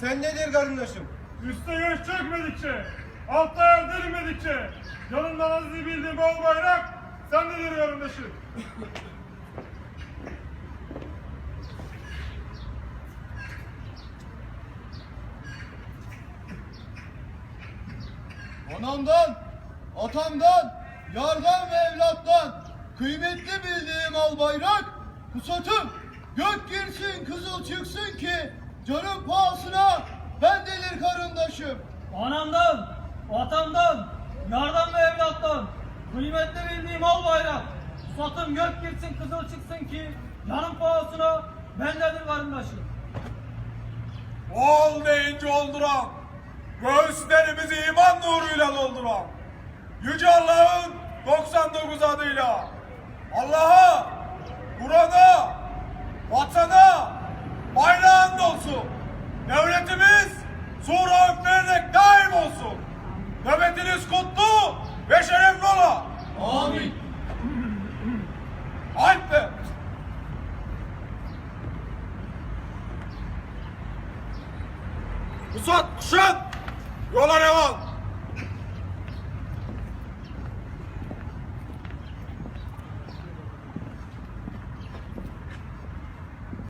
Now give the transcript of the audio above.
Sen nedir karındaşım? Üste göz çökmedikçe, altta yer delinmedikçe, yanından aziz bildiğim bal bayrak, sen nedir kardeşim? Anamdan, atamdan, yardan ve evlattan kıymetli bildiğim al bayrak, pusatım gök girsin kızıl çıksın ki canım pahasına bendedir karındaşım. Anamdan, vatandan, yardan ve evlattan kıymetli bildiğim al bayrak. Satım gök girsin kızıl çıksın ki yanım pahasına bendedir karındaşım. Ol deyince olduran, göğüslerimizi iman nuruyla dolduran, Yüce Allah'ın 99 adıyla, Allah'a, Kur'an'a, olsun. Devletimiz sura üfleyerek daim olsun. Nöbetiniz kutlu ve şerefli ola. Amin. Alp be. Pusat, kuşat, yola devam.